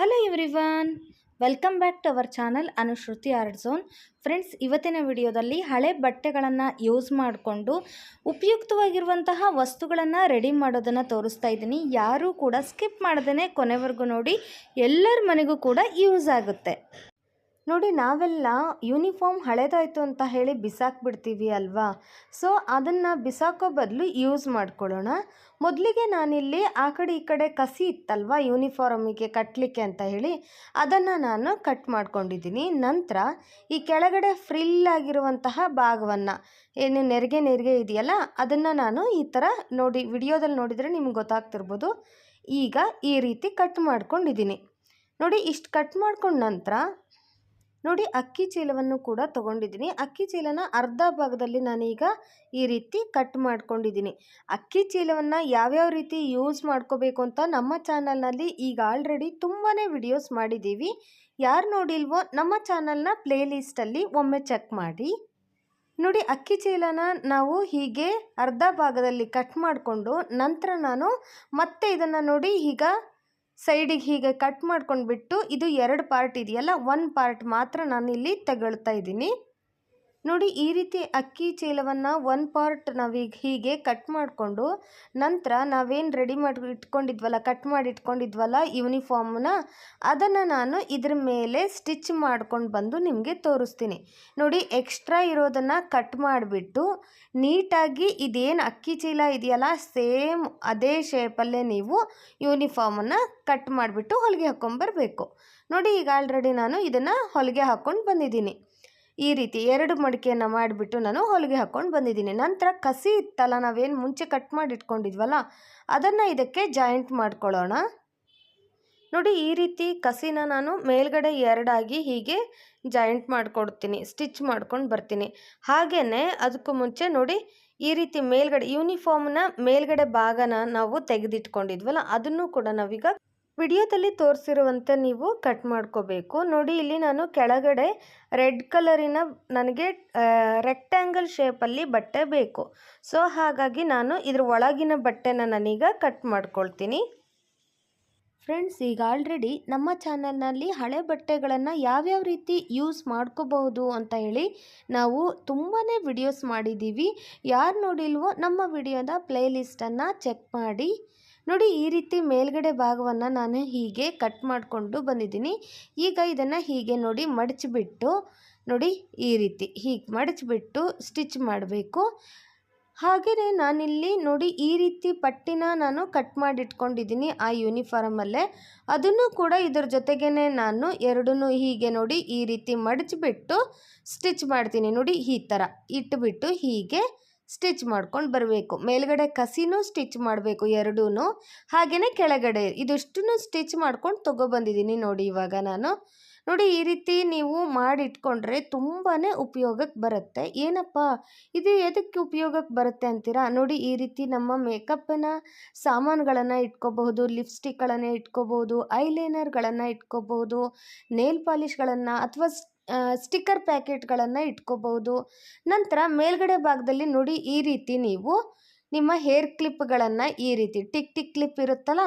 Hello everyone welcome back to our channel Anushruti art zone friends ಇವತ್ತಿನ ವಿಡಿಯೋದಲ್ಲಿ ಹಳೆ ಬಟ್ಟೆಗಳನ್ನು ಯೂಸ್ ಮಾಡಿಕೊಂಡು ಉಪಯುಕ್ತವಾಗಿರುವಂತಹ ವಸ್ತುಗಳನ್ನು ರೆಡಿ ಮಾಡೋದನ್ನು ತೋರಿಸ್ತಾ ಇದ್ದೀನಿ. ಯಾರೂ ಕೂಡ ಸ್ಕಿಪ್ ಮಾಡ್ದೇ ಕೊನೆವರೆಗೂ ನೋಡಿ, ಎಲ್ಲರ ಮನೆಗೂ ಕೂಡ ಯೂಸ್ ಆಗುತ್ತೆ. ನೋಡಿ, ನಾವೆಲ್ಲ ಯೂನಿಫಾರ್ಮ್ ಹಳೇದಾಯಿತು ಅಂತ ಹೇಳಿ ಬಿಸಾಕ್ಬಿಡ್ತೀವಿ ಅಲ್ವಾ? ಸೊ, ಅದನ್ನು ಬಿಸಾಕೋ ಬದಲು ಯೂಸ್ ಮಾಡ್ಕೊಳ್ಳೋಣ. ಮೊದಲಿಗೆ ನಾನಿಲ್ಲಿ ಆ ಕಡೆ ಈ ಕಡೆ ಕಸಿ ಇತ್ತಲ್ವ ಯೂನಿಫಾರ್ಮಿಗೆ ಕಟ್ಟಲಿಕ್ಕೆ ಅಂತ ಹೇಳಿ, ಅದನ್ನು ನಾನು ಕಟ್ ಮಾಡ್ಕೊಂಡಿದ್ದೀನಿ. ನಂತರ ಈ ಕೆಳಗಡೆ ಫ್ರಿಲ್ ಆಗಿರುವಂತಹ ಭಾಗವನ್ನು, ಏನು ನೆರಿಗೆ ನೆರಿಗೆ ಇದೆಯಲ್ಲ, ಅದನ್ನು ನಾನು ಈ ಥರ ನೋಡಿ, ವಿಡಿಯೋದಲ್ಲಿ ನೋಡಿದರೆ ನಿಮ್ಗೆ ಗೊತ್ತಾಗ್ತಿರ್ಬೋದು. ಈಗ ಈ ರೀತಿ ಕಟ್ ಮಾಡ್ಕೊಂಡಿದ್ದೀನಿ. ನೋಡಿ, ಇಷ್ಟು ಕಟ್ ಮಾಡ್ಕೊಂಡ ನಂತರ ನೋಡಿ ಅಕ್ಕಿ ಚೀಲವನ್ನು ಕೂಡ ತಗೊಂಡಿದ್ದೀನಿ. ಅಕ್ಕಿ ಚೀಲನ ಅರ್ಧ ಭಾಗದಲ್ಲಿ ನಾನೀಗ ಈ ರೀತಿ ಕಟ್ ಮಾಡ್ಕೊಂಡಿದ್ದೀನಿ. ಅಕ್ಕಿ ಚೀಲವನ್ನು ಯಾವ್ಯಾವ ರೀತಿ ಯೂಸ್ ಮಾಡ್ಕೋಬೇಕು ಅಂತ ನಮ್ಮ ಚಾನಲ್ನಲ್ಲಿ ಈಗ ಆಲ್ರೆಡಿ ತುಂಬಾ ವಿಡಿಯೋಸ್ ಮಾಡಿದ್ದೀವಿ. ಯಾರು ನೋಡಿಲ್ವೋ ನಮ್ಮ ಚಾನಲ್ನ ಪ್ಲೇಲಿಸ್ಟಲ್ಲಿ ಒಮ್ಮೆ ಚೆಕ್ ಮಾಡಿ. ನೋಡಿ ಅಕ್ಕಿ ಚೀಲನ ನಾವು ಹೀಗೆ ಅರ್ಧ ಭಾಗದಲ್ಲಿ ಕಟ್ ಮಾಡಿಕೊಂಡು ನಂತರ ನಾನು ಮತ್ತೆ ಇದನ್ನು ನೋಡಿ ಈಗ ಸೈಡಿಗೆ ಹೀಗೆ ಕಟ್ ಮಾಡ್ಕೊಂಡ್ಬಿಟ್ಟು ಇದು ಎರಡು ಪಾರ್ಟ್ ಇದೆಯಲ್ಲ ಒನ್ ಪಾರ್ಟ್ ಮಾತ್ರ ನಾನಿಲ್ಲಿ ತಗೊಳ್ತಾ ಇದ್ದೀನಿ. ನೋಡಿ, ಈ ರೀತಿ ಅಕ್ಕಿ ಚೀಲವನ್ನು ಒನ್ ಪಾರ್ಟ್ ನಾವೀಗ ಹೀಗೆ ಕಟ್ ಮಾಡಿಕೊಂಡು, ನಂತರ ನಾವೇನು ರೆಡಿ ಮಾಡಿ ಇಟ್ಕೊಂಡಿದ್ವಲ್ಲ ಕಟ್ ಮಾಡಿ ಇಟ್ಕೊಂಡಿದ್ವಲ್ಲ ಯೂನಿಫಾರ್ಮ್ನ ಅದನ್ನು ನಾನು ಇದ್ರ ಮೇಲೆ ಸ್ಟಿಚ್ ಮಾಡ್ಕೊಂಡು ಬಂದು ನಿಮಗೆ ತೋರಿಸ್ತೀನಿ. ನೋಡಿ ಎಕ್ಸ್ಟ್ರಾ ಇರೋದನ್ನು ಕಟ್ ಮಾಡಿಬಿಟ್ಟು, ನೀಟಾಗಿ ಇದೇನು ಅಕ್ಕಿ ಚೀಲ ಇದೆಯಲ್ಲ, ಸೇಮ್ ಅದೇ ಶೇಪಲ್ಲೇ ನೀವು ಯೂನಿಫಾರ್ಮನ್ನು ಕಟ್ ಮಾಡಿಬಿಟ್ಟು ಹೊಲಿಗೆ ಹಾಕ್ಕೊಂಬರ್ಬೇಕು ನೋಡಿ, ಈಗ ಆಲ್ರೆಡಿ ನಾನು ಇದನ್ನು ಹೊಲಿಗೆ ಹಾಕ್ಕೊಂಡು ಬಂದಿದ್ದೀನಿ. ಈ ರೀತಿ ಎರಡು ಮಡಿಕೆಯನ್ನು ಮಾಡಿಬಿಟ್ಟು ನಾನು ಹೊಲಿಗೆ ಹಾಕ್ಕೊಂಡು ಬಂದಿದ್ದೀನಿ. ನಂತರ ಕಸಿ ಇತ್ತಲ್ಲ, ನಾವೇನು ಮುಂಚೆ ಕಟ್ ಮಾಡಿ ಇಟ್ಕೊಂಡಿದ್ವಲ್ಲ ಅದನ್ನು ಇದಕ್ಕೆ ಜಾಯಿಂಟ್ ಮಾಡ್ಕೊಳ್ಳೋಣ. ನೋಡಿ, ಈ ರೀತಿ ಕಸಿನ ನಾನು ಮೇಲ್ಗಡೆ ಎರಡಾಗಿ ಹೀಗೆ ಜಾಯಿಂಟ್ ಮಾಡಿಕೊಡ್ತೀನಿ ಸ್ಟಿಚ್ ಮಾಡ್ಕೊಂಡು ಬರ್ತೀನಿ. ಹಾಗೆಯೇ ಅದಕ್ಕೂ ಮುಂಚೆ ನೋಡಿ, ಈ ರೀತಿ ಮೇಲ್ಗಡೆ ಯೂನಿಫಾರ್ಮ್ನ ಮೇಲ್ಗಡೆ ಭಾಗನ ನಾವು ತೆಗೆದಿಟ್ಕೊಂಡಿದ್ವಲ್ಲ, ಅದನ್ನು ಕೂಡ ನಾವೀಗ ವಿಡಿಯೋದಲ್ಲಿ ತೋರಿಸಿರುವಂತೆ ನೀವು ಕಟ್ ಮಾಡ್ಕೋಬೇಕು. ನೋಡಿ, ಇಲ್ಲಿ ನಾನು ಕೆಳಗಡೆ ರೆಡ್ ಕಲರಿನ ನನಗೆ ರೆಕ್ಟ್ಯಾಂಗಲ್ ಶೇಪಲ್ಲಿ ಬಟ್ಟೆ ಬೇಕು. ಸೊ, ಹಾಗಾಗಿ ನಾನು ಇದ್ರ ಒಳಗಿನ ಬಟ್ಟೆನ ನಾನೀಗ ಕಟ್ ಮಾಡ್ಕೊಳ್ತೀನಿ. ಫ್ರೆಂಡ್ಸ್, ಈಗ ಆಲ್ರೆಡಿ ನಮ್ಮ ಚಾನಲ್ನಲ್ಲಿ ಹಳೆ ಬಟ್ಟೆಗಳನ್ನು ಯಾವ್ಯಾವ ರೀತಿ ಯೂಸ್ ಮಾಡ್ಕೋಬಹುದು ಅಂತ ಹೇಳಿ ನಾವು ತುಂಬಾ ವಿಡಿಯೋಸ್ ಮಾಡಿದ್ದೀವಿ. ಯಾರು ನೋಡಿಲ್ವೋ ನಮ್ಮ ವಿಡಿಯೋದ ಪ್ಲೇಲಿಸ್ಟನ್ನು ಚೆಕ್ ಮಾಡಿ. ನೋಡಿ, ಈ ರೀತಿ ಮೇಲ್ಗಡೆ ಭಾಗವನ್ನು ನಾನು ಹೀಗೆ ಕಟ್ ಮಾಡಿಕೊಂಡು ಬಂದಿದ್ದೀನಿ. ಈಗ ಇದನ್ನು ಹೀಗೆ ನೋಡಿ ಮಡಚಿಬಿಟ್ಟು, ನೋಡಿ ಈ ರೀತಿ ಹೀಗೆ ಮಡಚಿಬಿಟ್ಟು ಸ್ಟಿಚ್ ಮಾಡಬೇಕು. ಹಾಗೆಯೇ ನಾನಿಲ್ಲಿ ನೋಡಿ ಈ ರೀತಿ ಪಟ್ಟಿನ ನಾನು ಕಟ್ ಮಾಡಿಟ್ಕೊಂಡಿದ್ದೀನಿ ಆ ಯೂನಿಫಾರ್ಮಲ್ಲೇ ಅದನ್ನು ಕೂಡ ಇದ್ರ ಜೊತೆಗೇ ನಾನು ಎರಡನ್ನೂ ಹೀಗೆ ನೋಡಿ ಈ ರೀತಿ ಮಡಚಿಬಿಟ್ಟು ಸ್ಟಿಚ್ ಮಾಡ್ತೀನಿ. ನೋಡಿ, ಈ ಥರ ಇಟ್ಬಿಟ್ಟು ಹೀಗೆ ಸ್ಟಿಚ್ ಮಾಡ್ಕೊಂಡು ಬರಬೇಕು. ಮೇಲ್ಗಡೆ ಕಸಿನೂ ಸ್ಟಿಚ್ ಮಾಡಬೇಕು ಎರಡೂ ಹಾಗೆಯೇ ಕೆಳಗಡೆ ಇದಿಷ್ಟನ್ನು ಸ್ಟಿಚ್ ಮಾಡ್ಕೊಂಡು ತೊಗೊಬಂದಿದ್ದೀನಿ ನೋಡಿ ಇವಾಗ ನಾನು. ನೋಡಿ ಈ ರೀತಿ ನೀವು ಮಾಡಿಟ್ಕೊಂಡ್ರೆ ತುಂಬಾ ಉಪಯೋಗಕ್ಕೆ ಬರುತ್ತೆ. ಏನಪ್ಪ, ಇದು ಎದಕ್ಕೆ ಉಪಯೋಗಕ್ಕೆ ಬರುತ್ತೆ ಅಂತೀರಾ? ನೋಡಿ ಈ ರೀತಿ ನಮ್ಮ ಮೇಕಪ್ಪಿನ ಸಾಮಾನುಗಳನ್ನು ಇಟ್ಕೋಬಹುದು, ಲಿಪ್ಸ್ಟಿಕ್ಗಳನ್ನು ಇಟ್ಕೋಬಹುದು, ಐಲೈನರ್ಗಳನ್ನು ಇಟ್ಕೋಬಹುದು, ನೇಲ್ ಪಾಲಿಷ್ಗಳನ್ನು ಅಥವಾ ಸ್ಟಿಕ್ಕರ್ ಪ್ಯಾಕೆಟ್ಗಳನ್ನು ಇಟ್ಕೋಬಹುದು ನಂತರ ಮೇಲ್ಗಡೆ ಭಾಗದಲ್ಲಿ ನೋಡಿ ಈ ರೀತಿ ನೀವು ನಿಮ್ಮ ಹೇರ್ ಕ್ಲಿಪ್ಗಳನ್ನು ಈ ರೀತಿ ಟಿಕ್ ಟಿಕ್ ಕ್ಲಿಪ್ ಇರುತ್ತಲ್ಲ,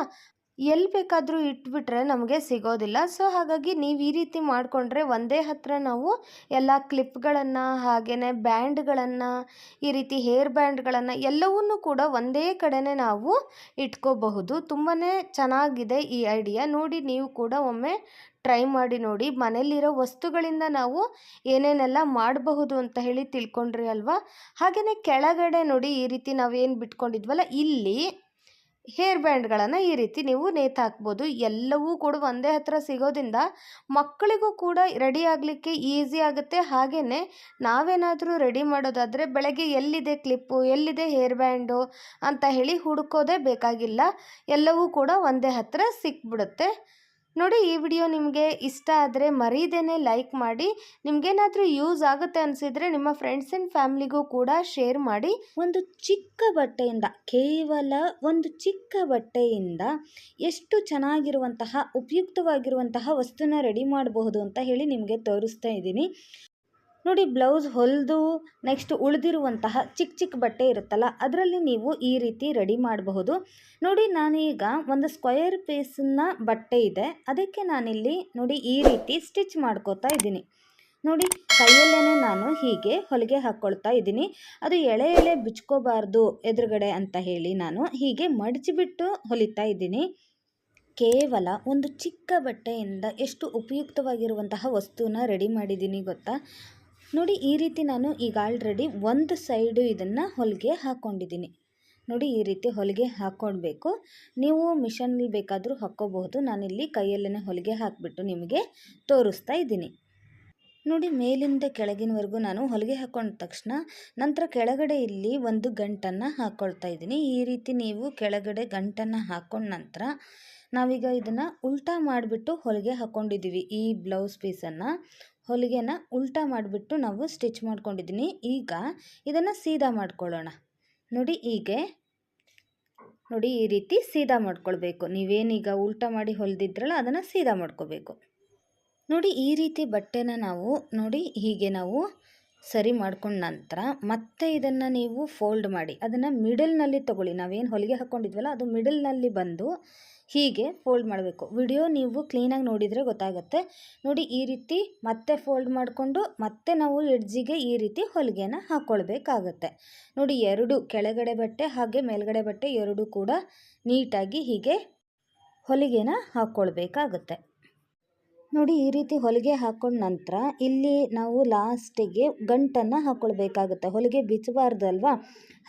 ಎಲ್ಲಿ ಬೇಕಾದರೂ ಇಟ್ಬಿಟ್ರೆ ನಮಗೆ ಸಿಗೋದಿಲ್ಲ. ಸೊ, ಹಾಗಾಗಿ ನೀವು ಈ ರೀತಿ ಮಾಡಿಕೊಂಡ್ರೆ ಒಂದೇ ಹತ್ರ ನಾವು ಎಲ್ಲ ಕ್ಲಿಪ್ಗಳನ್ನು ಹಾಗೆಯೇ ಬ್ಯಾಂಡ್ಗಳನ್ನು, ಈ ರೀತಿ ಹೇರ್ ಬ್ಯಾಂಡ್ಗಳನ್ನು ಎಲ್ಲವನ್ನೂ ಕೂಡ ಒಂದೇ ಕಡೆನೇ ನಾವು ಇಟ್ಕೋಬಹುದು. ತುಂಬಾ ಚೆನ್ನಾಗಿದೆ ಈ ಐಡಿಯಾ. ನೋಡಿ ನೀವು ಕೂಡ ಒಮ್ಮೆ ಟ್ರೈ ಮಾಡಿ ನೋಡಿ. ಮನೆಯಲ್ಲಿರೋ ವಸ್ತುಗಳಿಂದ ನಾವು ಏನೇನೆಲ್ಲ ಮಾಡಬಹುದು ಅಂತ ಹೇಳಿ ತಿಳ್ಕೊಂಡ್ರಿ ಅಲ್ವಾ? ಹಾಗೆಯೇ ಕೆಳಗಡೆ ನೋಡಿ ಈ ರೀತಿ ನಾವೇನು ಬಿಟ್ಕೊಂಡಿದ್ವಲ್ಲ, ಇಲ್ಲಿ ಹೇರ್ ಬ್ಯಾಂಡ್ಗಳನ್ನು ಈ ರೀತಿ ನೀವು ನೇತು ಹಾಕ್ಬೋದು. ಎಲ್ಲವೂ ಕೂಡ ಒಂದೇ ಹತ್ರ ಸಿಗೋದ್ರಿಂದ ಮಕ್ಕಳಿಗೂ ಕೂಡ ರೆಡಿ ಆಗಲಿಕ್ಕೆ ಈಸಿ ಆಗುತ್ತೆ. ಹಾಗೆಯೇ ನಾವೇನಾದರೂ ರೆಡಿ ಮಾಡೋದಾದರೆ ಬೆಳಗ್ಗೆ ಎಲ್ಲಿದೆ ಕ್ಲಿಪ್ಪು ಎಲ್ಲಿದೆ ಹೇರ್ ಬ್ಯಾಂಡು ಅಂತ ಹೇಳಿ ಹುಡುಕೋದೇ ಬೇಕಾಗಿಲ್ಲ. ಎಲ್ಲವೂ ಕೂಡ ಒಂದೇ ಹತ್ರ ಸಿಕ್ಬಿಡುತ್ತೆ. ನೋಡಿ ಈ ವಿಡಿಯೋ ನಿಮಗೆ ಇಷ್ಟ ಆದರೆ ಮರೀದೇನೆ ಲೈಕ್ ಮಾಡಿ, ನಿಮಗೇನಾದರೂ ಯೂಸ್ ಆಗುತ್ತೆ ಅನಿಸಿದರೆ ನಿಮ್ಮ ಫ್ರೆಂಡ್ಸ್ ಆ್ಯಂಡ್ ಫ್ಯಾಮಿಲಿಗೂ ಕೂಡ ಶೇರ್ ಮಾಡಿ. ಒಂದು ಚಿಕ್ಕ ಬಟ್ಟೆಯಿಂದ, ಕೇವಲ ಒಂದು ಚಿಕ್ಕ ಬಟ್ಟೆಯಿಂದ ಎಷ್ಟು ಚೆನ್ನಾಗಿರುವಂತಹ, ಉಪಯುಕ್ತವಾಗಿರುವಂತಹ ವಸ್ತುನ ರೆಡಿ ಮಾಡಬಹುದು ಅಂತ ಹೇಳಿ ನಿಮಗೆ ತೋರಿಸ್ತಾ ಇದ್ದೀನಿ. ನೋಡಿ ಬ್ಲೌಸ್ ಹೊಲಿದು ನೆಕ್ಸ್ಟ್ ಉಳಿದಿರುವಂತಹ ಚಿಕ್ಕ ಚಿಕ್ಕ ಬಟ್ಟೆ ಇರುತ್ತಲ್ಲ, ಅದರಲ್ಲಿ ನೀವು ಈ ರೀತಿ ರೆಡಿ ಮಾಡಬಹುದು. ನೋಡಿ ನಾನೀಗ ಒಂದು ಸ್ಕ್ವಯರ್ ಪೀಸನ್ನ ಬಟ್ಟೆ ಇದೆ, ಅದಕ್ಕೆ ನಾನಿಲ್ಲಿ ನೋಡಿ ಈ ರೀತಿ ಸ್ಟಿಚ್ ಮಾಡ್ಕೋತಾ ಇದ್ದೀನಿ. ನೋಡಿ ಕೈಯಲ್ಲೇ ನಾನು ಹೀಗೆ ಹೊಲಿಗೆ ಹಾಕ್ಕೊಳ್ತಾ ಇದ್ದೀನಿ. ಅದು ಎಳೆ ಎಳೆ ಬಿಚ್ಕೋಬಾರ್ದು ಎದುರುಗಡೆ ಅಂತ ಹೇಳಿ ನಾನು ಹೀಗೆ ಮಡಚಿಬಿಟ್ಟು ಹೊಲಿತಾ ಇದ್ದೀನಿ. ಕೇವಲ ಒಂದು ಚಿಕ್ಕ ಬಟ್ಟೆಯಿಂದ ಎಷ್ಟು ಉಪಯುಕ್ತವಾಗಿರುವಂತಹ ವಸ್ತುನ ರೆಡಿ ಮಾಡಿದ್ದೀನಿ ಗೊತ್ತಾ? ನೋಡಿ, ಈ ರೀತಿ ನಾನು ಈಗ ಆಲ್ರೆಡಿ ಒಂದು ಸೈಡು ಇದನ್ನು ಹೊಲಿಗೆ ಹಾಕ್ಕೊಂಡಿದ್ದೀನಿ ನೋಡಿ, ಈ ರೀತಿ ಹೊಲಿಗೆ ಹಾಕ್ಕೊಳ್ಬೇಕು ನೀವು ಮಿಷನ್ಲಿ ಬೇಕಾದರೂ ಹಾಕ್ಕೋಬಹುದು. ನಾನಿಲ್ಲಿ ಕೈಯಲ್ಲೇ ಹೊಲಿಗೆ ಹಾಕಿಬಿಟ್ಟು ನಿಮಗೆ ತೋರಿಸ್ತಾ ಇದ್ದೀನಿ. ನೋಡಿ, ಮೇಲಿಂದ ಕೆಳಗಿನವರೆಗೂ ನಾನು ಹೊಲಿಗೆ ಹಾಕ್ಕೊಂಡ ತಕ್ಷಣ ನಂತರ ಕೆಳಗಡೆ ಇಲ್ಲಿ ಒಂದು ಗಂಟನ್ನು ಹಾಕ್ಕೊಳ್ತಾ ಇದ್ದೀನಿ. ಈ ರೀತಿ ನೀವು ಕೆಳಗಡೆ ಗಂಟನ್ನು ಹಾಕ್ಕೊಂಡ ನಂತರ ನಾವೀಗ ಇದನ್ನು ಉಲ್ಟಾ ಮಾಡಿಬಿಟ್ಟು ಹೊಲಿಗೆ ಹಾಕ್ಕೊಂಡಿದ್ದೀವಿ ಈ ಬ್ಲೌಸ್ ಪೀಸನ್ನು ಹೊಲಿಗೆನ ಉಲ್ಟಾ ಮಾಡಿಬಿಟ್ಟು ನಾವು ಸ್ಟಿಚ್ ಮಾಡ್ಕೊಂಡಿದ್ದೀನಿ ಈಗ ಇದನ್ನು ಸೀದಾ ಮಾಡ್ಕೊಳ್ಳೋಣ. ನೋಡಿ ಹೀಗೆ. ನೋಡಿ ಈ ರೀತಿ ಸೀದಾ ಮಾಡ್ಕೊಳ್ಬೇಕು. ನೀವೇನೀಗ ಉಲ್ಟಾ ಮಾಡಿ ಹೊಲಿದಿದ್ರಲ್ಲ ಅದನ್ನು ಸೀದಾ ಮಾಡ್ಕೋಬೇಕು. ನೋಡಿ ಈ ರೀತಿ ಬಟ್ಟೆನ ನಾವು ನೋಡಿ ಹೀಗೆ ನಾವು ಸರಿ ಮಾಡ್ಕೊಂಡ ನಂತರ ಮತ್ತೆ ಇದನ್ನು ನೀವು ಫೋಲ್ಡ್ ಮಾಡಿ. ಅದನ್ನು ಮಿಡಲ್ನಲ್ಲಿ ತಗೊಳ್ಳಿ. ನಾವೇನು ಹೊಲಿಗೆ ಹಾಕ್ಕೊಂಡಿದ್ವಲ್ಲ ಅದು ಮಿಡಲ್ನಲ್ಲಿ ಬಂದು ಹೀಗೆ ಫೋಲ್ಡ್ ಮಾಡಬೇಕು. ವಿಡಿಯೋ ನೀವು ಕ್ಲೀನಾಗಿ ನೋಡಿದರೆ ಗೊತ್ತಾಗುತ್ತೆ. ನೋಡಿ, ಈ ರೀತಿ ಮತ್ತೆ ಫೋಲ್ಡ್ ಮಾಡಿಕೊಂಡು ಮತ್ತೆ ನಾವು ಎಡ್ಜಿಗೆ ಈ ರೀತಿ ಹೊಲಿಗೆನ ಹಾಕ್ಕೊಳ್ಬೇಕಾಗತ್ತೆ ನೋಡಿ, ಎರಡು ಕೆಳಗಡೆ ಬಟ್ಟೆ ಹಾಗೆ ಮೇಲ್ಗಡೆ ಬಟ್ಟೆ ಎರಡು ಕೂಡ ನೀಟಾಗಿ ಹೀಗೆ ಹೊಲಿಗೆನ ಹಾಕ್ಕೊಳ್ಬೇಕಾಗತ್ತೆ ನೋಡಿ, ಈ ರೀತಿ ಹೊಲಿಗೆ ಹಾಕೊಂಡ ನಂತರ ಇಲ್ಲಿ ನಾವು ಲಾಸ್ಟಿಗೆ ಗಂಟನ್ನು ಹಾಕ್ಕೊಳ್ಬೇಕಾಗುತ್ತೆ ಹೊಲಿಗೆ ಬಿಚ್ಚಬಾರ್ದಲ್ವಾ?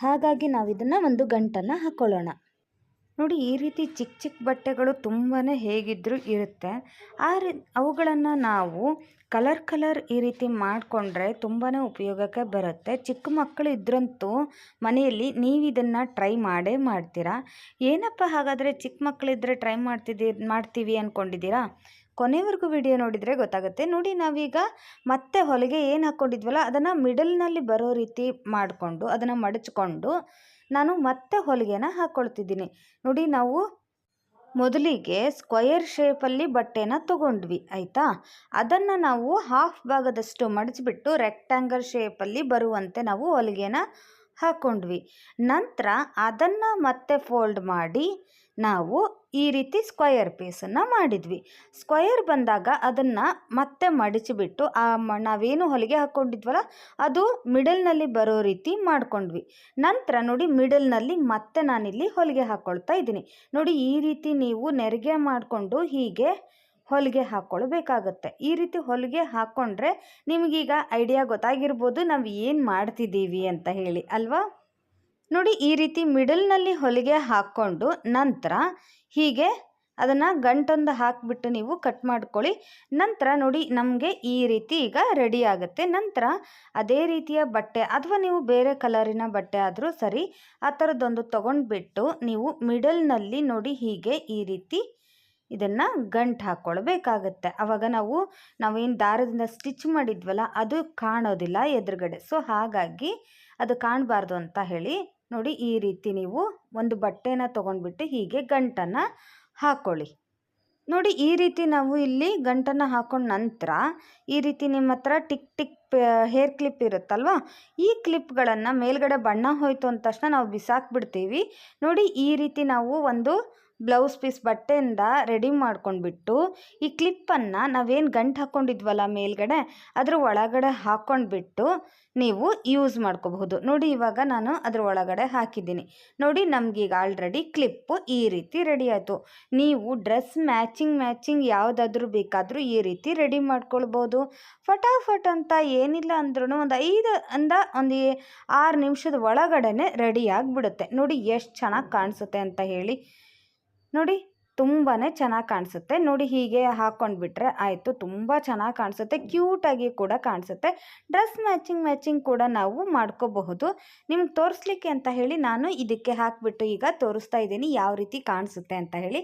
ಹಾಗಾಗಿ ನಾವು ಇದನ್ನು ಒಂದು ಗಂಟನ್ನು ಹಾಕ್ಕೊಳ್ಳೋಣ ನೋಡಿ, ಈ ರೀತಿ ಚಿಕ್ಕ ಚಿಕ್ಕ ಬಟ್ಟೆಗಳು ತುಂಬಾ ಹೇಗಿದ್ದರೂ ಇರುತ್ತೆ. ಆ ರೀ, ಅವುಗಳನ್ನು ನಾವು ಕಲರ್ ಕಲರ್ ಈ ರೀತಿ ಮಾಡಿಕೊಂಡ್ರೆ ತುಂಬಾ ಉಪಯೋಗಕ್ಕೆ ಬರುತ್ತೆ. ಚಿಕ್ಕ ಮಕ್ಕಳು ಇದ್ರಂತೂ ಮನೆಯಲ್ಲಿ ನೀವು ಇದನ್ನು ಟ್ರೈ ಮಾಡೇ ಮಾಡ್ತೀರಾ? ಏನಪ್ಪ ಹಾಗಾದರೆ ಚಿಕ್ಕ ಮಕ್ಕಳಿದ್ರೆ ಟ್ರೈ ಮಾಡ್ತಿದ್ದೀ ಮಾಡ್ತೀವಿ ಅಂದ್ಕೊಂಡಿದ್ದೀರಾ ಕೊನೆವರೆಗೂ ವಿಡಿಯೋ ನೋಡಿದರೆ ಗೊತ್ತಾಗುತ್ತೆ. ನೋಡಿ, ನಾವೀಗ ಮತ್ತೆ ಹೊಲಿಗೆ ಏನು ಹಾಕ್ಕೊಂಡಿದ್ವಲ್ಲ ಅದನ್ನು ಮಿಡಲ್ನಲ್ಲಿ ಬರೋ ರೀತಿ ಮಾಡಿಕೊಂಡು, ಅದನ್ನು ಮಡಚ್ಕೊಂಡು ನಾನು ಮತ್ತೆ ಹೊಲಿಗೆನ ಹಾಕ್ಕೊಳ್ತಿದ್ದೀನಿ ನೋಡಿ ನಾವು ಮೊದಲಿಗೆ ಸ್ಕ್ವಯರ್ ಶೇಪಲ್ಲಿ ಬಟ್ಟೆನ ತಗೊಂಡ್ವಿ, ಆಯಿತಾ? ಅದನ್ನು ನಾವು ಹಾಫ್ ಭಾಗದಷ್ಟು ಮಡಚಿಬಿಟ್ಟು ರೆಕ್ಟ್ಯಾಂಗಲ್ ಶೇಪಲ್ಲಿ ಬರುವಂತೆ ನಾವು ಹೊಲಿಗೆನ ಹಾಕ್ಕೊಂಡ್ವಿ ನಂತರ ಅದನ್ನು ಮತ್ತೆ ಫೋಲ್ಡ್ ಮಾಡಿ ನಾವು ಈ ರೀತಿ ಸ್ಕ್ವಯರ್ ಪೀಸನ್ನು ಮಾಡಿದ್ವಿ. ಸ್ಕ್ವಯರ್ ಬಂದಾಗ ಅದನ್ನು ಮತ್ತೆ ಮಡಚಿಬಿಟ್ಟು, ಆ ಮ, ನಾವೇನು ಹೊಲಿಗೆ ಹಾಕ್ಕೊಂಡಿದ್ವಲ್ಲ, ಅದು ಮಿಡಲ್ನಲ್ಲಿ ಬರೋ ರೀತಿ ಮಾಡ್ಕೊಂಡ್ವಿ. ನಂತರ ನೋಡಿ ಮಿಡಲ್ನಲ್ಲಿ ಮತ್ತೆ ನಾನಿಲ್ಲಿ ಹೊಲಿಗೆ ಹಾಕ್ಕೊಳ್ತಾ ಇದ್ದೀನಿ. ನೋಡಿ ಈ ರೀತಿ ನೀವು ನೆರಿಗೆ ಮಾಡಿಕೊಂಡು ಹೀಗೆ ಹೊಲಿಗೆ ಹಾಕ್ಕೊಳ್ಬೇಕಾಗತ್ತೆ ಈ ರೀತಿ ಹೊಲಿಗೆ ಹಾಕ್ಕೊಂಡ್ರೆ ನಿಮಗೀಗ ಐಡಿಯಾ ಗೊತ್ತಾಗಿರ್ಬೋದು, ನಾವು ಏನು ಮಾಡ್ತಿದ್ದೀವಿ ಅಂತ ಹೇಳಿ, ಅಲ್ವಾ? ನೋಡಿ ಈ ರೀತಿ ಮಿಡಲ್ನಲ್ಲಿ ಹೊಲಿಗೆ ಹಾಕ್ಕೊಂಡು ನಂತರ ಹೀಗೆ ಅದನ್ನು ಗಂಟೊಂದು ಹಾಕಿಬಿಟ್ಟು ನೀವು ಕಟ್ ಮಾಡ್ಕೊಳ್ಳಿ. ನಂತರ ನೋಡಿ ನಮಗೆ ಈ ರೀತಿ ಈಗ ರೆಡಿ ಆಗುತ್ತೆ. ನಂತರ ಅದೇ ರೀತಿಯ ಬಟ್ಟೆ ಅಥವಾ ನೀವು ಬೇರೆ ಕಲರಿನ ಬಟ್ಟೆ ಆದರೂ ಸರಿ ಆ ಥರದ್ದೊಂದು ತೊಗೊಂಡ್ಬಿಟ್ಟು ನೀವು ಮಿಡಲ್ನಲ್ಲಿ ನೋಡಿ ಹೀಗೆ ಈ ರೀತಿ ಇದನ್ನು ಗಂಟು ಹಾಕ್ಕೊಳ್ಬೇಕಾಗತ್ತೆ ಆವಾಗ ನಾವು, ನಾವೇನು ದಾರದಿಂದ ಸ್ಟಿಚ್ ಮಾಡಿದ್ವಲ್ಲ ಅದು ಕಾಣೋದಿಲ್ಲ ಎದುರುಗಡೆ. ಸೊ ಹಾಗಾಗಿ ಅದು ಕಾಣಬಾರ್ದು ಅಂತ ಹೇಳಿ ನೋಡಿ ಈ ರೀತಿ ನೀವು ಒಂದು ಬಟ್ಟೆನ ತೊಗೊಂಡ್ಬಿಟ್ಟು ಹೀಗೆ ಗಂಟನ್ನು ಹಾಕ್ಕೊಳ್ಳಿ ನೋಡಿ ಈ ರೀತಿ ನಾವು ಇಲ್ಲಿ ಗಂಟನ್ನು ಹಾಕೊಂಡ ನಂತರ ಈ ರೀತಿ ನಿಮ್ಮ ಹತ್ರ ಟಿಕ್ ಟಿಕ್ ಹೇರ್ ಕ್ಲಿಪ್ ಇರುತ್ತಲ್ವ, ಈ ಕ್ಲಿಪ್ಗಳನ್ನು ಮೇಲ್ಗಡೆ ಬಣ್ಣ ಹೋಯಿತು ಅಂದ ತಕ್ಷಣ ನಾವು ಬಿಸಾಕ್ಬಿಡ್ತೀವಿ. ನೋಡಿ ಈ ರೀತಿ ನಾವು ಒಂದು ಬ್ಲೌಸ್ ಪೀಸ್ ಬಟ್ಟೆಯಿಂದ ರೆಡಿ ಮಾಡ್ಕೊಂಡ್ಬಿಟ್ಟು, ಈ ಕ್ಲಿಪ್ಪನ್ನು ನಾವೇನು ಗಂಟು ಹಾಕ್ಕೊಂಡಿದ್ವಲ್ಲ ಮೇಲ್ಗಡೆ, ಅದ್ರ ಒಳಗಡೆ ಹಾಕ್ಕೊಂಡ್ಬಿಟ್ಟು ನೀವು ಯೂಸ್ ಮಾಡ್ಕೋಬಹುದು. ನೋಡಿ ಇವಾಗ ನಾನು ಅದ್ರ ಒಳಗಡೆ ಹಾಕಿದ್ದೀನಿ. ನೋಡಿ ನಮಗೀಗ ಆಲ್ರೆಡಿ ಕ್ಲಿಪ್ಪು ಈ ರೀತಿ ರೆಡಿ ಆಯಿತು. ನೀವು ಡ್ರೆಸ್ ಮ್ಯಾಚಿಂಗ್ ಮ್ಯಾಚಿಂಗ್ ಯಾವುದಾದ್ರೂ ಬೇಕಾದರೂ ಈ ರೀತಿ ರೆಡಿ ಮಾಡ್ಕೊಳ್ಬೋದು. ಫಟಾಫಟ್ ಅಂತ ಏನಿಲ್ಲ ಅಂದ್ರೂ ಒಂದು ಐದು ಅಂದ ಒಂದು ಆರು ನಿಮಿಷದ ಒಳಗಡೆನೆ ರೆಡಿ ಆಗಿಬಿಡುತ್ತೆ. ನೋಡಿ ಎಷ್ಟು ಚೆನ್ನಾಗಿ ಕಾಣಿಸುತ್ತೆ ಅಂತ ಹೇಳಿ. ನೋಡಿ ತುಂಬಾ ಚೆನ್ನಾಗಿ ಕಾಣಿಸುತ್ತೆ. ನೋಡಿ, ಹೀಗೆ ಹಾಕ್ಕೊಂಡ್ಬಿಟ್ರೆ ಆಯಿತು. ತುಂಬ ಚೆನ್ನಾಗಿ ಕಾಣಿಸುತ್ತೆ. ಕ್ಯೂಟಾಗಿ ಕೂಡ ಕಾಣಿಸುತ್ತೆ. ಡ್ರೆಸ್ ಮ್ಯಾಚಿಂಗ್ ಮ್ಯಾಚಿಂಗ್ ಕೂಡ ನಾವು ಮಾಡ್ಕೋಬಹುದು. ನಿಮ್ಗೆ ತೋರಿಸ್ಲಿಕ್ಕೆ ಅಂತ ಹೇಳಿ ನಾನು ಇದಕ್ಕೆ ಹಾಕಿಬಿಟ್ಟು ಈಗ ತೋರಿಸ್ತಾ ಇದ್ದೀನಿ ಯಾವ ರೀತಿ ಕಾಣಿಸುತ್ತೆ ಅಂತ ಹೇಳಿ.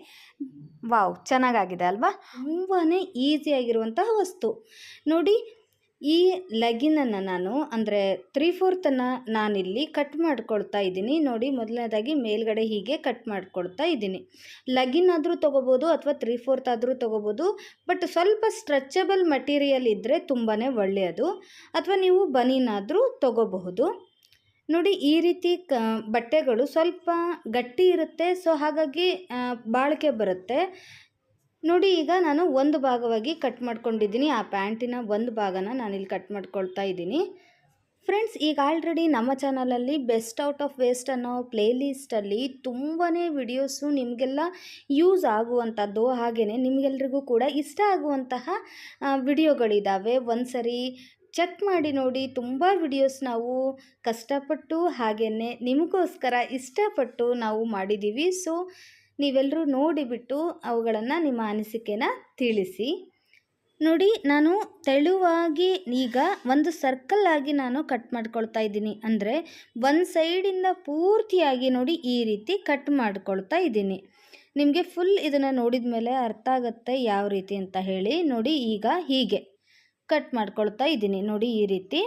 ವಾವ್, ಚೆನ್ನಾಗಾಗಿದೆ ಅಲ್ವಾ? ತುಂಬಾ ಈಸಿಯಾಗಿರುವಂತಹ ವಸ್ತು. ನೋಡಿ ಈ ಲೆಗಿನನ್ನು ನಾನು ಅಂದರೆ ತ್ರೀ ಫೋರ್ತನ್ನು ನಾನಿಲ್ಲಿ ಕಟ್ ಮಾಡ್ಕೊಳ್ತಾ ಇದ್ದೀನಿ. ನೋಡಿ, ಮೊದಲನೇದಾಗಿ ಮೇಲ್ಗಡೆ ಹೀಗೆ ಕಟ್ ಮಾಡ್ಕೊಳ್ತಾ ಇದ್ದೀನಿ. ಲಗಿನ್ ಆದರೂ ತೊಗೋಬೋದು ಅಥವಾ ತ್ರೀ ಫೋರ್ತ್ ಆದರೂ ತೊಗೋಬೋದು, ಬಟ್ ಸ್ವಲ್ಪ ಸ್ಟ್ರೆಚಬಲ್ ಮಟೀರಿಯಲ್ ಇದ್ದರೆ ತುಂಬಾ ಒಳ್ಳೆಯದು. ಅಥವಾ ನೀವು ಬನೀನಾದರೂ ತೊಗೋಬಹುದು. ನೋಡಿ, ಈ ರೀತಿ ಕ, ಬಟ್ಟೆಗಳು ಸ್ವಲ್ಪ ಗಟ್ಟಿ ಇರುತ್ತೆ. ಸೊ, ಹಾಗಾಗಿ ಬಾಳಿಕೆ ಬರುತ್ತೆ. ನೋಡಿ, ಈಗ ನಾನು ಒಂದು ಭಾಗವಾಗಿ ಕಟ್ ಮಾಡ್ಕೊಂಡಿದ್ದೀನಿ. ಆ ಪ್ಯಾಂಟಿನ ಒಂದು ಭಾಗನ ನಾನಿಲ್ಲಿ ಕಟ್ ಮಾಡ್ಕೊಳ್ತಾ ಇದ್ದೀನಿ. ಫ್ರೆಂಡ್ಸ್, ಈಗ ಆಲ್ರೆಡಿ ನಮ್ಮ ಚಾನಲಲ್ಲಿ ಬೆಸ್ಟ್ ಔಟ್ ಆಫ್ ವೇಸ್ಟ್ ಅನ್ನೋ ಪ್ಲೇಲಿಸ್ಟಲ್ಲಿ ತುಂಬಾ ವಿಡಿಯೋಸು ನಿಮಗೆಲ್ಲ ಯೂಸ್ ಆಗುವಂಥದ್ದು. ಹಾಗೆಯೇ ನಿಮಗೆಲ್ರಿಗೂ ಕೂಡ ಇಷ್ಟ ಆಗುವಂತಹ ವಿಡಿಯೋಗಳಿದ್ದಾವೆ ಒಂದು ಸರಿ ಚೆಕ್ ಮಾಡಿ ನೋಡಿ, ತುಂಬ ವಿಡಿಯೋಸ್ ನಾವು ಕಷ್ಟಪಟ್ಟು ಹಾಗೆಯೇ ನಿಮಗೋಸ್ಕರ ಇಷ್ಟಪಟ್ಟು ನಾವು ಮಾಡಿದ್ದೀವಿ ಸೊ ನೀವೆಲ್ಲರೂ ನೋಡಿಬಿಟ್ಟು ಅವುಗಳನ್ನು ನಿಮ್ಮ ಅನಿಸಿಕೆನ ತಿಳಿಸಿ. ನೋಡಿ, ನಾನು ತೆಳುವಾಗಿ ಈಗ ಒಂದು ಸರ್ಕಲ್ ಆಗಿ ನಾನು ಕಟ್ ಮಾಡ್ಕೊಳ್ತಾ ಇದ್ದೀನಿ. ಅಂದರೆ ಒಂದು ಸೈಡಿಂದ ಪೂರ್ತಿಯಾಗಿ ನೋಡಿ ಈ ರೀತಿ ಕಟ್ ಮಾಡ್ಕೊಳ್ತಾ ಇದ್ದೀನಿ. ನಿಮಗೆ ಫುಲ್ ಇದನ್ನು ನೋಡಿದ ಮೇಲೆ ಅರ್ಥ ಆಗುತ್ತೆ ಯಾವ ರೀತಿ ಅಂತ ಹೇಳಿ. ನೋಡಿ, ಈಗ ಹೀಗೆ ಕಟ್ ಮಾಡ್ಕೊಳ್ತಾ ಇದ್ದೀನಿ. ನೋಡಿ, ಈ ರೀತಿ.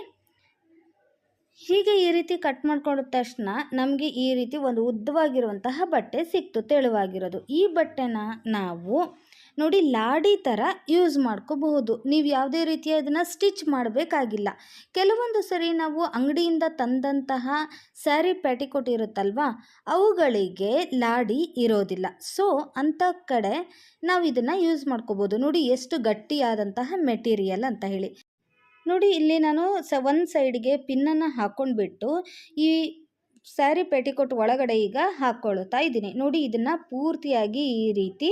ಹೀಗೆ ಈ ರೀತಿ ಕಟ್ ಮಾಡ್ಕೊಂಡ ತಕ್ಷಣ ನಮಗೆ ಈ ರೀತಿ ಒಂದು ಉದ್ದವಾಗಿರುವಂತಹ ಬಟ್ಟೆ ಸಿಕ್ತು, ತೆಳುವಾಗಿರೋದು. ಈ ಬಟ್ಟೆನ ನಾವು ನೋಡಿ ಲಾಡಿ ಥರ ಯೂಸ್ ಮಾಡ್ಕೋಬಹುದು. ನೀವು ಯಾವುದೇ ರೀತಿಯ ಇದನ್ನು ಸ್ಟಿಚ್ ಮಾಡಬೇಕಾಗಿಲ್ಲ. ಕೆಲವೊಂದು ಸರಿ ನಾವು ಅಂಗಡಿಯಿಂದ ತಂದಂತಹ ಸ್ಯಾರಿ ಪ್ಯಾಟಿಕೋಟ್ ಇರುತ್ತಲ್ವಾ, ಅವುಗಳಿಗೆ ಲಾಡಿ ಇರೋದಿಲ್ಲ. ಸೊ ಅಂಥ ಕಡೆ ನಾವು ಇದನ್ನು ಯೂಸ್ ಮಾಡ್ಕೋಬೋದು ನೋಡಿ ಎಷ್ಟು ಗಟ್ಟಿಯಾದಂತಹ ಮೆಟೀರಿಯಲ್ ಅಂತ ಹೇಳಿ. ನೋಡಿ, ಇಲ್ಲಿ ನಾನು ಸ, ಒಂದು ಸೈಡ್ಗೆ ಪಿನ್ನನ್ನು ಹಾಕ್ಕೊಂಡ್ಬಿಟ್ಟು ಈ ಸ್ಯಾರಿ ಪೆಟಿಕೋಟ್ ಒಳಗಡೆ ಈಗ ಹಾಕ್ಕೊಳ್ತಾ ಇದ್ದೀನಿ. ನೋಡಿ, ಇದನ್ನು ಪೂರ್ತಿಯಾಗಿ ಈ ರೀತಿ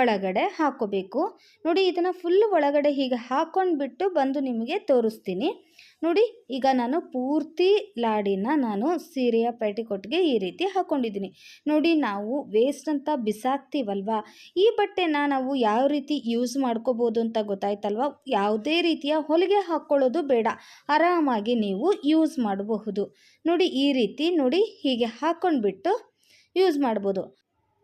ಒಳಗಡೆ ಹಾಕ್ಕೋಬೇಕು ನೋಡಿ, ಇದನ್ನು ಫುಲ್ ಒಳಗಡೆ ಹೀಗೆ ಹಾಕ್ಕೊಂಡ್ಬಿಟ್ಟು ಬಂದು ನಿಮಗೆ ತೋರಿಸ್ತೀನಿ. ನೋಡಿ, ಈಗ ನಾನು ಪೂರ್ತಿ ಲಾಡಿನ ನಾನು ಸೀರೆಯ ಪೆಟಿಕೋಟ್ಗೆ ಈ ರೀತಿ ಹಾಕ್ಕೊಂಡಿದ್ದೀನಿ ನೋಡಿ, ನಾವು ವೇಸ್ಟ್ ಅಂತ ಬಿಸಾಕ್ತೀವಲ್ವ? ಈ ಬಟ್ಟೆನ ನಾವು ಯಾವ ರೀತಿ ಯೂಸ್ ಮಾಡ್ಕೋಬೋದು ಅಂತ ಗೊತ್ತಾಯ್ತಲ್ವ? ಯಾವುದೇ ರೀತಿಯ ಹೊಲಿಗೆ ಹಾಕ್ಕೊಳ್ಳೋದು ಬೇಡ. ಆರಾಮಾಗಿ ನೀವು ಯೂಸ್ ಮಾಡಬಹುದು. ನೋಡಿ, ಈ ರೀತಿ ನೋಡಿ, ಹೀಗೆ ಹಾಕ್ಕೊಂಡ್ಬಿಟ್ಟು ಯೂಸ್ ಮಾಡ್ಬೋದು.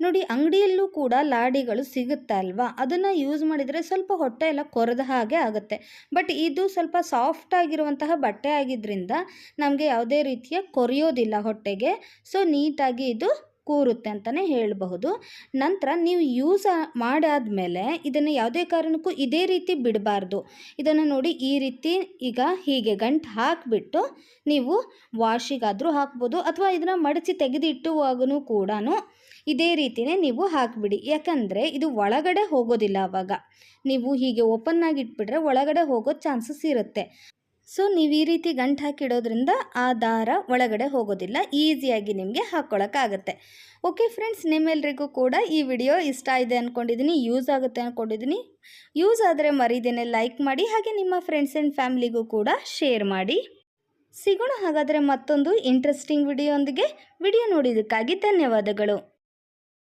ನೋಡಿ, ಅಂಗಡಿಯಲ್ಲೂ ಕೂಡ ಲಾಡಿಗಳು ಸಿಗುತ್ತೆ ಅಲ್ವಾ? ಅದನ್ನು ಯೂಸ್ ಮಾಡಿದರೆ ಸ್ವಲ್ಪ ಹೊಟ್ಟೆ ಎಲ್ಲ ಕೊರೆದ ಹಾಗೆ ಆಗುತ್ತೆ. ಬಟ್ ಇದು ಸ್ವಲ್ಪ ಸಾಫ್ಟ್ ಆಗಿರುವಂತಹ ಬಟ್ಟೆ ಆಗಿದ್ದರಿಂದ ನಮಗೆ ಯಾವುದೇ ರೀತಿಯ ಕೊರೆಯೋದಿಲ್ಲ ಹೊಟ್ಟೆಗೆ. ಸೊ ನೀಟಾಗಿ ಇದು ಕೂರುತ್ತೆ ಅಂತಲೇ ಹೇಳಬಹುದು. ನಂತರ ನೀವು ಯೂಸ್ ಮಾಡಾದಮೇಲೆ ಇದನ್ನು ಯಾವುದೇ ಕಾರಣಕ್ಕೂ ಇದೇ ರೀತಿ ಬಿಡಬಾರ್ದು. ಇದನ್ನು ನೋಡಿ ಈ ರೀತಿ ಈಗ ಹೀಗೆ ಗಂಟು ಹಾಕಿಬಿಟ್ಟು ನೀವು ವಾಶಿಗಾದರೂ ಹಾಕ್ಬೋದು ಅಥವಾ ಇದನ್ನು ಮಡಚಿ ತೆಗೆದಿಟ್ಟುವಾಗೂ ಕೂಡ ಇದೇ ರೀತಿಯೇ ನೀವು ಹಾಕಿಬಿಡಿ. ಯಾಕಂದರೆ ಇದು ಒಳಗಡೆ ಹೋಗೋದಿಲ್ಲ ಆವಾಗ ನೀವು ಹೀಗೆ ಓಪನ್ ಒಳಗಡೆ ಹೋಗೋ ಚಾನ್ಸಸ್ ಇರುತ್ತೆ. ಸೊ ನೀವು ಈ ರೀತಿ ಗಂಟು ಹಾಕಿಡೋದ್ರಿಂದ ಆ ದಾರ ಒಳಗಡೆ ಹೋಗೋದಿಲ್ಲ. ಈಸಿಯಾಗಿ ನಿಮಗೆ ಹಾಕ್ಕೊಳಕ್ಕಾಗತ್ತೆ ಓಕೆ ಫ್ರೆಂಡ್ಸ್ ನಿಮ್ಮೆಲ್ಲರಿಗೂ ಕೂಡ ಈ ವಿಡಿಯೋ ಇಷ್ಟ ಇದೆ ಅಂದ್ಕೊಂಡಿದ್ದೀನಿ ಯೂಸ್ ಆಗುತ್ತೆ ಅಂದ್ಕೊಂಡಿದ್ದೀನಿ ಯೂಸ್ ಆದರೆ ಮರೀದೇನೆ ಲೈಕ್ ಮಾಡಿ, ಹಾಗೆ ನಿಮ್ಮ ಫ್ರೆಂಡ್ಸ್ ಆ್ಯಂಡ್ ಫ್ಯಾಮಿಲಿಗೂ ಕೂಡ ಶೇರ್ ಮಾಡಿ. ಸಿಗೋಣ ಹಾಗಾದರೆ ಮತ್ತೊಂದು ಇಂಟ್ರೆಸ್ಟಿಂಗ್ ವಿಡಿಯೋ ವಿಡಿಯೋ ನೋಡಿದ್ದಕ್ಕಾಗಿ ಧನ್ಯವಾದಗಳು.